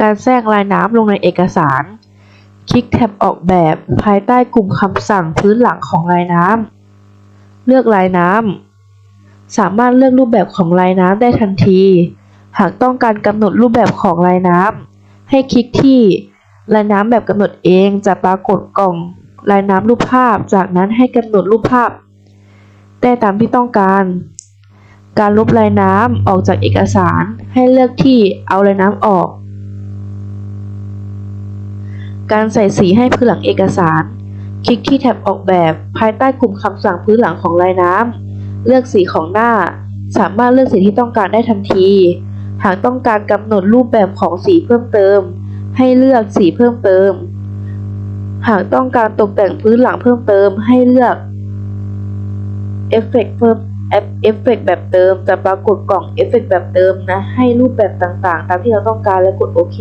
การแทรกลายน้ำลงในเอกสาร คลิกแท็บออกแบบภายใต้กลุ่มคำสั่งพื้นหลังของลายน้ำ เลือกลายน้ำ สามารถเลือกรูปแบบของลายน้ำได้ทันที หากต้องการกำหนดรูปแบบของลายน้ำ ให้คลิกที่ลายน้ำแบบกำหนดเองจะปรากฏกล่องลายน้ำรูปภาพ จากนั้นให้กำหนดรูปภาพได้ตามที่ต้องการ การลบลายน้ำออกจากเอกสาร ให้เลือกที่เอาลายน้ำออก การใส่สีให้พื้นหลังเอกสาร คลิกที่แท็บออกแบบภายใต้กลุ่มคำสั่งพื้นหลังของลายน้ำ เลือกสีของหน้า สามารถเลือกสีที่ต้องการได้ทันที หากต้องการกำหนดรูปแบบของสีเพิ่มเติม ให้เลือกสีเพิ่มเติม หากต้องการตกแต่งพื้นหลังเพิ่มเติม ให้เลือกเอฟเฟกต์เพิ่มเอฟเฟกต์แบบเติมจะปรากฏกล่องเอฟเฟกต์แบบเติมนะ ให้รูปแบบต่างๆ ตามที่เราต้องการและกดโอเค